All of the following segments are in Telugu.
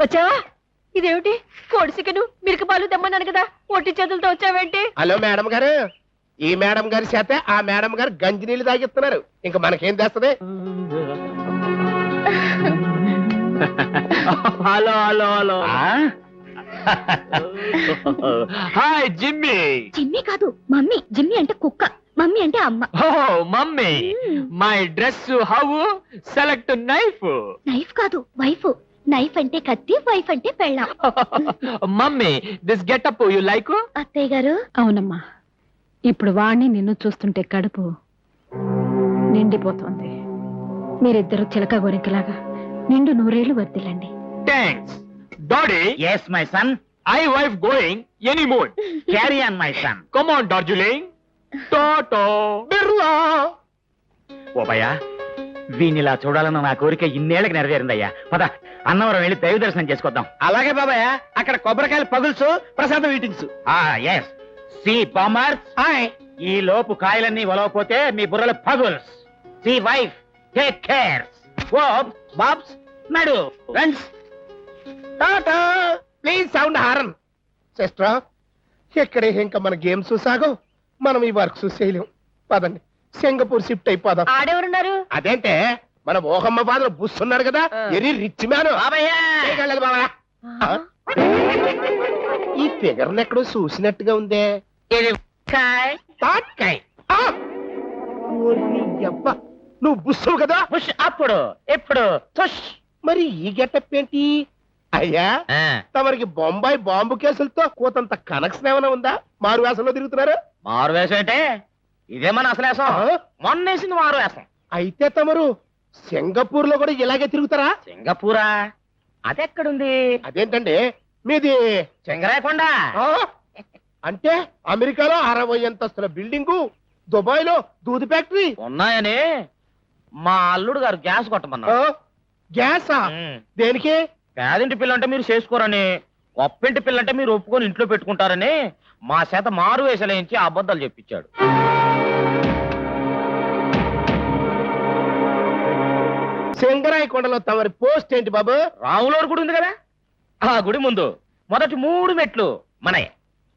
వచ్చావా? ఇదేమిటి? కోడి చికెను మిల్క్ పాలు తెమ్మన్నాను కదా. ఒట్టి చేతులతో వచ్చావేంటి? హలో మేడం గారు. ఈ మేడం గారి చేత ఆ మేడం గారు గంజి నీళ్ళు తాగిస్తున్నారు. ఇంకా మనకేం తెస్తది? Hello hello hello. Hi Jimmy. Jimmy కాదు మమ్మీ. జిమ్మి అంటే కుక్క మమ్మీ అంటే అమ్మ. ఓ mummy. My dress how? Select knife. Knife కాదు వైఫ్. నైఫ్ అంటే కత్తి వైఫ్ అంటే పెళ్ళాం. Mummy this getup you like అత్తయ్య గారు? అవునమ్మా. ఇప్పుడు వాణ్ణి నిన్ను చూస్తుంటే కడుపు నిండిపోతోంది. మీరిద్దరు చిలక గోరికలాగా నిండు నూరేళ్ళు వర్దిల్లండి. Thanks daddy Yes, my son. I wife going any mood Carry on, my son. Come on Darjeeling toto Birla ఓ భయ్యా వీనిలా చూడాలన్న నా కోరిక ఇన్నేళ్ళకి నెరవేరిందయ్యా. పద అన్నవరం వెళ్ళి దైవ దర్శనం చేసుకొద్దాం. అలాగే బాబాయ్ అక్కడ కొబ్బరికాయలు పగుల్సు ప్రసాదం ఈటింగ్స్ ఆ ఎస్ సి బామర్స్ ఈ లోపు కాయలన్నీ ఒలవపోతే మీ బుర్రలు పగుల్స్. సి వైఫ్ టేక్ కేర్ బాబ్స్ నడు friends. Tata please sound horn. Sister ఇక్కడే ఇంకా మన గేమ్స్ సాగం మనం ఈ వర్క్స్ చేయలేం పదండి. సింగపూర్ షిఫ్ట్ అయిపోదాం. ఆడెవరున్నారు? అదేంటే మన ఓహమ్మ ఫాదర్ బుస్ ఉన్నాడు కదా. Very rich man. చేయగలదు బాబా ఈ ఫిగర్ ఎక్కడో చూసినట్టుగా ఉందే. నువ్వు బుస్సు కదా? అప్పుడు ఎప్పుడు మరి ఈ గెటప్ ఏంటి? అయ్యా తమరికి బొంబాయి బాంబు కేసులతో కోతంత కనెక్షన్ ఏమైనా ఉందా? మారు వేసంలో తిరుగుతున్నారు? మారు వేషం అంటే? ఇదే మన అసలు ఆ? మొన్న వేసింది మారు వేషం. అయితే తమరు సింగపూర్లో కూడా ఇలాగే తిరుగుతారా? సింగపూరా? అదెక్కడుంది? అదేంటండి? మీది సింగరాయకొండ ఆ? అంటే అమెరికాలో అరవై అంతస్తుల బిల్డింగు దుబాయ్లో దూది ఫ్యాక్టరీ. ఉన్నాయని మా అల్లుడు గారు గ్యాస్ ఆ? కొట్టమన్నారు గ్యాసా? ఉమ్. దేనికి? పేదింటి పిల్లంటే మీరు చేసుకోరని గొప్పింటి పిల్లంటే మీరు ఒప్పుకొని ఇంట్లో పెట్టుకుంటారని మా చేత మారు వేసలేంచి అబద్ధాలు చెప్పించాడు. కొండలో తమరి పోస్ట్ ఏంటి బాబు? రాములవారి గుడి ఉంది కదా? ఆ గుడి ముందు మొదటి మూడు మెట్లు మనయే.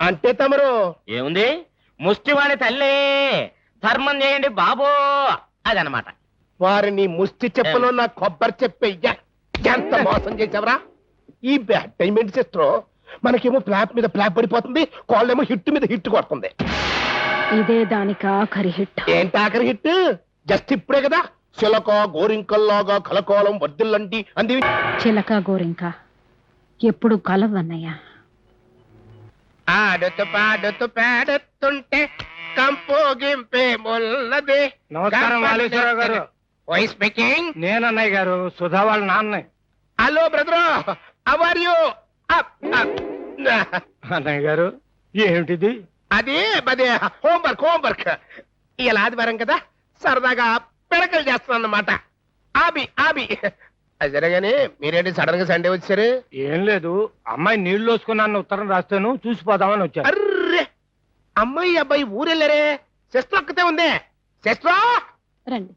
అంటే తమరు? ఏముంది? ముష్టివాణి తల్లి ధర్మం చేయండి బాబో అదనమాట. వారిని ముష్టి చెప్పలో నా కొబ్బరి చెప్పయ్యా ఎంత మోసం చేసావరా ఈ బ్యాడ్ టైం ఏంటి సిస్టర్? మనకేమో ఫ్లాప్ మీద ఫ్లాప్ పడిపోతుంది కాళ్ళేమో హిట్ మీద హిట్ కొడుతుంది. ఇదే దానికి ఆఖరి హిట్. ఏంటి ఆఖరి హిట్? జస్ట్ ఇప్పుడే కదా? చిలక గోరింకల్లాగా కలకోలం వర్దిల్లంటి అంది. చిలక గోరింక ఎప్పుడు కలవన్నయ్యా? ఆడుతూ పాడుతూ పాడుతుంటే కంపోగింపే మొల్లది. నమస్కారం, వాలేశ్వరరావు గారు. వై స్పీకింగ్ నేను అన్నయ్య గారు సుధా వాళ్ళ నాన్న. హలో బ్రదర్ అవర్ యు అన్నయ్య గారు ఏమిటిది? అది అది హోంవర్క్ హోంవర్క్ ఇలా ఆదివారం కదా సరదాగా పిడకలు చేస్తాను అన్నమాట ఆబి ఆబి. అది సరేగాని మీరేంటి సడన్గా సండే వచ్చారు? ఏం లేదు. అమ్మాయి నీళ్ళు వేసుకున్నాను ఉత్తరం రాస్తాను చూసిపోదామని వచ్చాను. అర్రే! అమ్మాయి అబ్బాయి ఊరెళ్ళరే? సిస్టర్ ఒక్కతే ఉందే. సిస్టర్ రండి.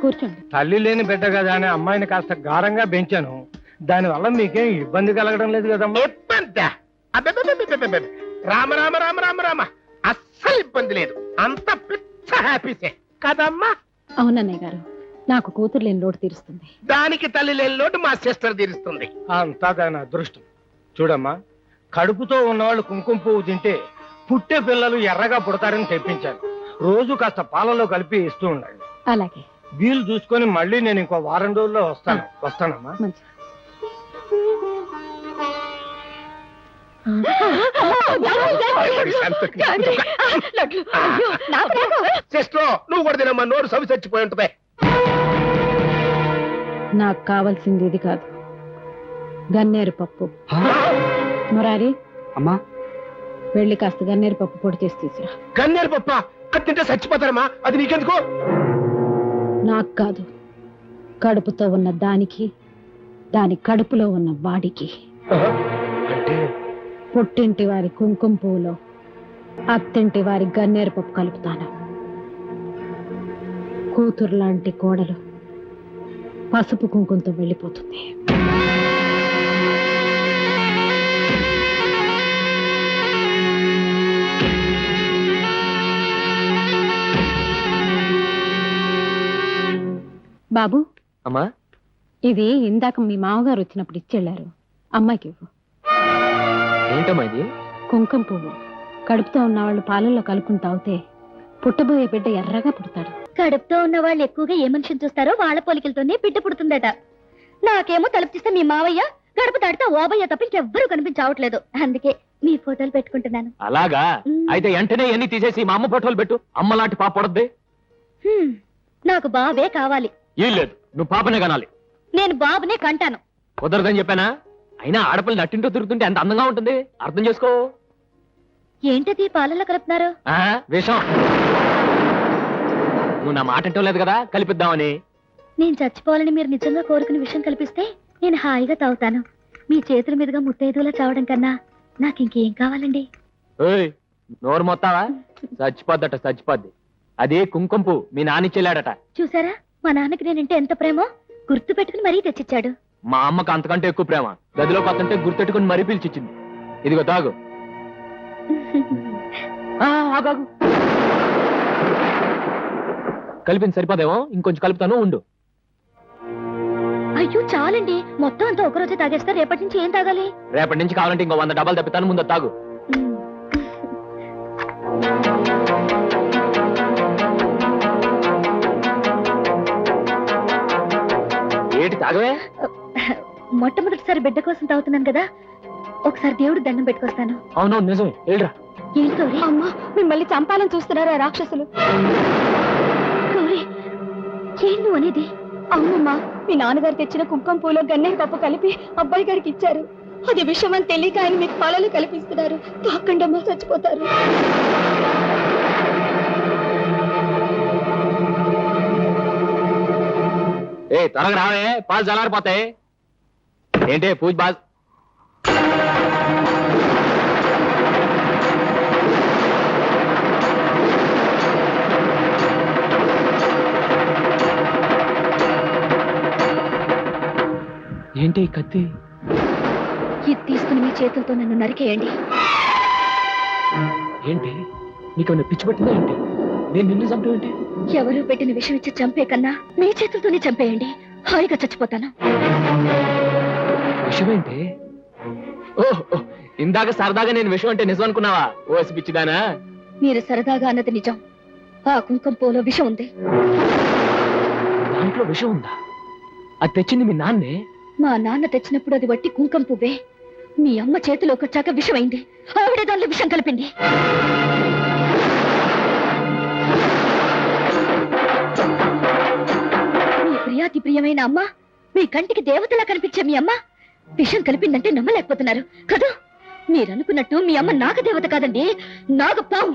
కూర్చోండి. తల్లి లేని బిడ్డ కదా అని అమ్మాయిని కాస్త గారంగా పెంచాను దానివల్ల మీకేం ఇబ్బంది కలగడం లేదు కదమ్మా. ఇబ్బంది. రామ రామ రామ రామ రామ. అస్సలు ఇబ్బంది లేదు. అంత పిచ్చ హ్యాపీసే. కదమ్మా. అవునన్నయ్య గారు నాకు కూతురు లేని లోటు తీరుస్తుంది. దానికి తల్లి లేని లోటు మా సిస్టర్ తీరుస్తుంది. అంతా దాని అదృష్టం. చూడమ్మా కడుపుతో ఉన్నవాళ్ళు కుంకుమ పువ్వు తింటే పుట్టే పిల్లలు ఎర్రగా పుడతారని తెప్పించాను రోజు కాస్త పాలలో కలిపి ఇస్తూ ఉండండి. అలాగే. వీలు చూసుకొని మళ్ళీ నేను ఇంకో వారం రోజుల్లో వస్తాను. వస్తానమ్మా. సిస్టర్ నువ్వు కూడా తినమ్మా. నోరు సవి చచ్చిపోయి ఉంటుంది. నాకు కావాల్సింది ఇది కాదు. గన్నేరు పప్పు. మురారి అమ్మా. వెళ్ళి కాస్త గన్నేరు పప్పు పొడి చేసి తీసురా. గన్నేరు పప్ప? అది తింటే చచ్చిపోతారమ్మా. అది నీకెందుకు? నాకు కాదు. కడుపుతో ఉన్న దానికి దాని కడుపులో ఉన్న వాడికి. అంటే? పుట్టింటి వారి కుంకుమ పువ్వులో అత్తింటి వారి గన్నేరు పప్పు కలుపుతాను. కూతురు లాంటి కోడలు పసుపు కుంకుమతో వెళ్ళిపోతుంది. బాబు అమ్మా? ఇది ఇందాక మీ మామగారు వచ్చినప్పుడు ఇచ్చి వెళ్ళారు అమ్మాయికి ఇవ్వు. ఏంటమ్మా ఇది? కుంకుమ పువ్వు. కడుపుతో ఉన్న వాళ్ళు పాలల్లో కలుపుకుని తాగితే పుట్టబోయే బిడ్డ ఎర్రగా పుడతాడు. కడుపుతో ఉన్న వాళ్ళు ఎక్కువగా ఏ మనిషిని చూస్తారో వాళ్ళ పోలికలతోనే బిడ్డ పుడుతుందట. నాకేమో తలుపు తీస్తే మీ మావయ్య గడప దాటితే ఓబయ్య తప్ప ఇంకెవ్వరూ కనిపించవట్లేదు. అందుకే మీ ఫోటోలు పెట్టుకుంటున్నాను. అలాగా. అయితే వెంటనే ఎన్ని తీసేసి మా అమ్మ ఫోటోలు పెట్టు. అమ్మ లాంటి పాప పడద్ది. హ్మ్. నాకు బాబే కావాలి. ఏం లేదు. నువ్వు పాపనే కనాలి. నేను బాబునే కంటాను. కుదరదని చెప్పానా? అయినా ఆడపిల్ల నట్టింటూ తిరుగుతుంటే ఎంత అందంగా ఉంటుంది? అర్థం చేసుకో. ఏంటది? పాలలో కలుపుతున్నారు. ఆ విషం. నువ్వు నా మాట అంటూ లేదు కదా? కలిపిద్దామని. నేను చచ్చిపోవాలని మీరు నిజంగా కోరుకునే విషయం కల్పిస్తే నేను హాయిగా తాగుతాను. మీ చేతుల మీదుగా ముత్తైదులా చావడం కన్నా నాకు ఇంకేం కావాలండి నోరు మొత్తావా? చచ్చిపోద్దట చచ్చిపోద్ది. అది కుంకుమ పువ్వు మీ నాన్న చెల్లాడట చూసారా? మా నాన్నకి నేనంటే ఎంత ప్రేమో? గుర్తు పెట్టుకుని మరీ తెచ్చిచ్చాడు. మా అమ్మకు అంతకంటే ఎక్కువ ప్రేమ. గదిలో కొత్తంటే గుర్తెట్టుకుని మరీ పిలిచిచ్చింది. ఇదిగో తాగు. కలిపింది సరిపోదేమో? ఇంకొంచెం కలుపుతాను ఉండు. అయ్యో చాలండి. మొత్తం అంతా ఒకరోజే తాగేస్తా రేపటి నుంచి ఏం తాగాలి? రేపటి నుంచి కావాలంటే ఇంకో వంద డబ్బాలు తప్పితాను ముందు తాగు. ఏటి తాగవే? మొట్టమొదటిసారి బిడ్డ కోసం తాగుతున్నాను కదా ఒకసారి దేవుడు దండం పెట్టుకొస్తాను. అవునవును నిజమే ఏడ్రా. ఏంటో అమ్మా మిమ్మల్ని చంపాలని చూస్తున్నారా రాక్షసులు? గౌరీ ఏం నువ్వు అనేది? అవునమ్మా మీ నాన్నగారు తెచ్చిన కుంకుమ పూలో గన్నేరు పప్పు కలిపి అబ్బాయి గారికి ఇచ్చారు. అది విషయం అని తెలియక ఆయన మీకు పాలలు కల్పిస్తున్నారు. తాకండమ్మా చచ్చిపోతారు. ఏ త్వరగా రావే పాలు చల్లారిపోతాయి. ఏంటి పూజ బాజ్ ఏంటి ఈ కత్తి? ఇది తీసుకుని మీ చేతులతో నన్ను నరికేయండి. ఏంటి? నీకేమైనా పిచ్చి పట్టిందా ఏంటి? నేను నిన్ను చంపడం ఏంటి? ఎవరు పెట్టిన విషయం ఇచ్చి చంపే కన్నా మీ చేతులతోనే చంపేయండి. హాయిగా చచ్చిపోతాను. విషయం ఏంటి ఓ ఓ, ఇందాక సరదాగా నేను విషయం అంటే నిజం అనుకున్నావా? ఓ పిచ్చిదానా? మీరు సరదాగా అన్నది నిజం. ఆ కుంకుమ పూలో విషం ఉంది. దాంట్లో విషయం ఉందా? అది తెచ్చింది మీ నాన్నే? మా నాన్న తెచ్చినప్పుడు అది వట్టి కుంకుమ పువ్వే. మీ అమ్మ చేతిలోకి వచ్చాక విషమైంది. ఆవిడే దానిలో విషం కలిపింది. మీ ప్రియాతి ప్రియమైన అమ్మ మీ కంటికి దేవతలా కనిపించే మీ అమ్మ. విషం కలిపిందంటే నమ్మలేకపోతున్నారు. కదా? మీరు అనుకున్నట్టు మీ అమ్మ నాగ దేవత కాదండి. నాగపాము.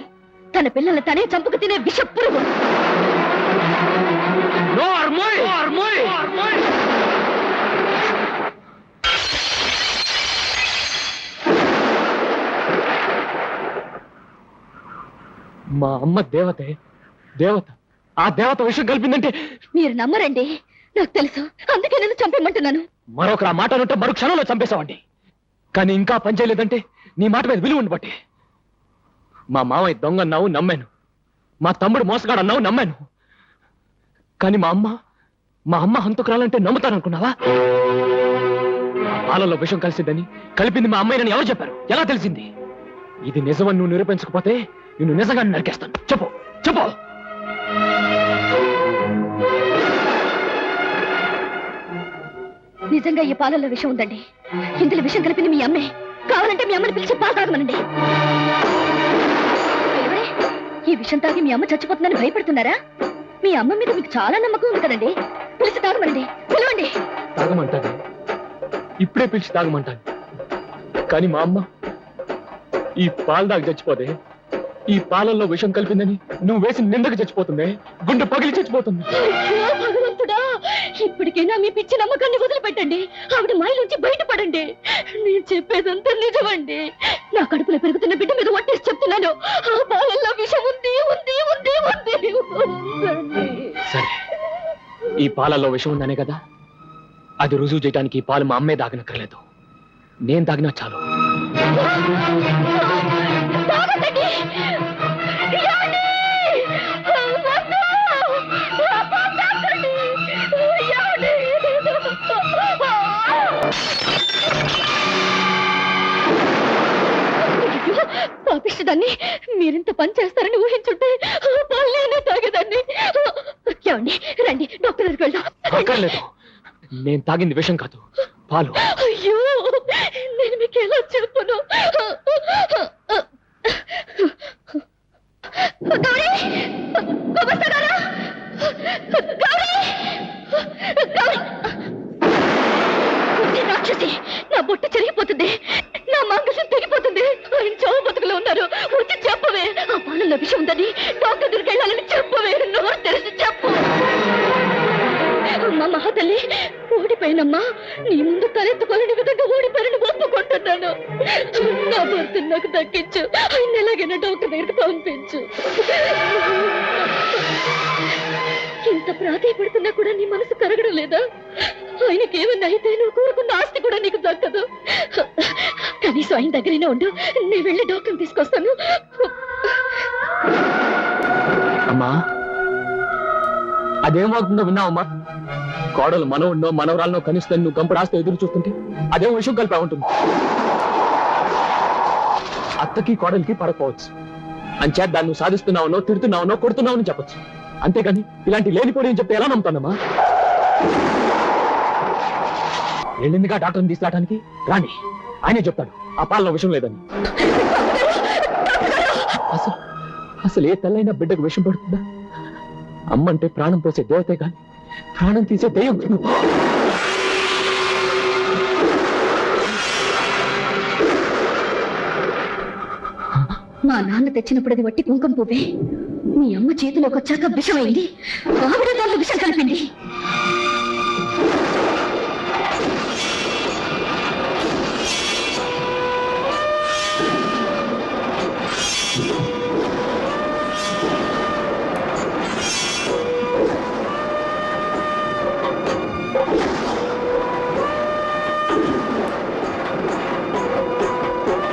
తన పిల్లల్ని తనే చంపుకు తినే విష పురుగు మా అమ్మ దేవతే దేవత ఆ దేవత విషయం కలిపిందంటే మీరు నమ్మరండి. నాకు తెలుసు. అందుకే నేను చంపమంటున్నాను. మరొకరు ఆ మాట అనుంటే మరో క్షణంలో చంపేశావండి. కానీ ఇంకా పని చేయలేదంటే నీ మాట మీద విలువ ఉండబట్టి. మా మావయ్య దొంగ అన్నావు నమ్మాను. మా తమ్ముడు మోసగాడు అన్నావు నమ్మాను. కానీ మా అమ్మ మా అమ్మ హంతకురాలంటే నమ్ముతాననుకున్నావా? పాలలో విషం కలిసిద్దని కలిపింది మా అమ్మాయినని ఎవరు చెప్పారు? ఎలా తెలిసింది? ఇది నిజమని నువ్వు నిరూపించకపోతే నిన్ను నిజంగా నరికేస్తాను. చెప్పు చెప్పు. నిజంగా ఈ పాలల్లో విషం ఉందండి. ఇందులో విషం కలిపింది మీ అమ్మే. కావాలంటే మీ అమ్మని పిలిచి పాలు తాగమనండి? ఈ విషం తాగి మీ అమ్మ చచ్చిపోతుందని భయపడుతున్నారా? మీ అమ్మ మీద మీకు చాలా నమ్మకం ఉంది కదండి. పిలిచి తాగమనండి. పిలవండి. తాగమంటది ఇప్పుడే పిలిచి తాగమంటాను. కానీ మా అమ్మ ఈ పాలు దాకా చచ్చిపోతే ఈ పాలల్లో విషం కలిపిందని నువ్వు వేసి నిందకు చచ్చిపోతుంది. గుండె పగిలి చచ్చిపోతుంది. ఇప్పటికైనా మీ పిచ్చి నమ్మకాన్ని వదిలిపెట్టండి. ఆవిడ మాయ నుంచి బయటపడండి. నేను చెప్పేదంతా నిజమండి. నా కడుపులో పెరుగుతున్న బిడ్డ మీద వట్టేసి చెప్తున్నాను. ఆ పాలల్లో విషం ఉంది ఉంది ఉంది ఉంది. సరే. ఈ పాలల్లో విషం ఉందనే కదా? అది రుజువు చేయడానికి ఈ పాలు మా అమ్మే దాగనక్కర్లేదు. నేను తాగినా చాలు. పాపిష్టదాన్ని మీరింత పని చేస్తారని ఊహించుంటే ఆ పాలు నేనే తాగేదాన్ని. ఏమండి రండి డాక్టర్ దగ్గరికి వెళ్దాం. నేను తాగింది విషం కాదు. పాలు. ఓడిపోయినమ్మా. నీ ముందు తలెత్తుకోలేని విధంగా ఓడిపోయిన ఒప్పుకుంటున్నాను. నా భర్త నాకు దక్కించు. ఆయన ఎలాగైనా డాక్టర్ దగ్గరికి పంపించు. ఇంత ప్రాధాయపడుతున్నా కూడా నీ మనసు కరగడం లేదా? ఆయనకి ఏమన్నా అయితే నువ్వు కోరుకున్న ఆస్తి కూడా నీకు దక్కదు. కనీసం ఆయన దగ్గరైనా ఉండు. నేను వెళ్ళి డాక్టర్ని తీసుకొస్తాను. అమ్మా అదేమవుతుందో విన్నావమ్మా? కోడలు మనవుడినో మనవరాలనో కనిస్తే నువ్వు గంప రాస్తే ఎదురు చూస్తుంటే అదే విషయం కలిపా ఉంటుంది? అత్తకి కోడలికి పడకపోవచ్చు. అంచేత దాన్ని నువ్వు సాధిస్తున్నావునో తిడుతున్నావునో కొడుతున్నావని చెప్పొచ్చు. అంతేగాని ఇలాంటి లేనిపోయి అని చెప్తే ఎలా నమ్ముతానమ్మా? వెళ్ళిందిగా డాక్టర్ని తీసుకురావడానికి రాణి ఆయనే చెప్తాడు ఆ పాలన విషయం లేదని. అసలు అసలు ఏ తల్లైనా బిడ్డకు విషం పడుతుందా? అమ్మంటే ప్రాణం పోసే దేవతే కానీ ప్రాణం తీసే దయ్యం మా నాన్న తెచ్చినప్పుడు అది వట్టి కుంకుమ పువ్వే. మీ అమ్మ చేతిలోకి వచ్చాక విషమైంది ఆవిడ దానిలో విషం కలిపింది.